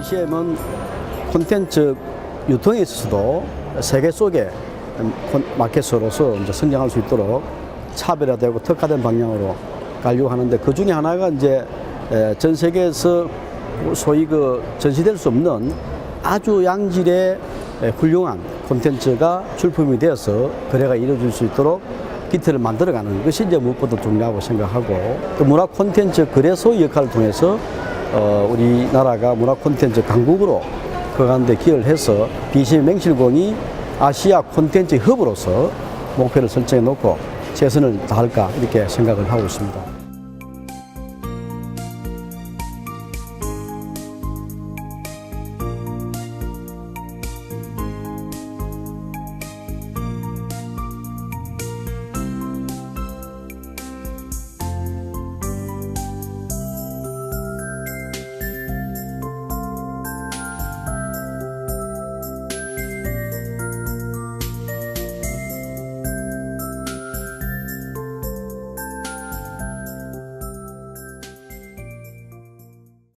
BCM은 콘텐츠 유통에 있어서도 세계 콘- 마켓으로서 이제 성장할 수 있도록 차별화되고 특화된 방향으로 가려고 하는데 그 중에 하나가 이제 에, 전 세계에서 소위 그 전시될 수 없는 아주 양질의 에, 훌륭한 콘텐츠가 출품이 되어서 거래가 이루어질 수 있도록 기틀을 만들어가는 것이 이제 무엇보다 중요하고 생각하고 또 문화 콘텐츠 거래소 역할을 통해서 어, 우리나라가 문화 콘텐츠 강국으로 그가는데 기여를 해서 BCM 맹실공이 아시아 콘텐츠 헙으로서 목표를 설정해 놓고 최선을 다할까 이렇게 생각을 하고 있습니다.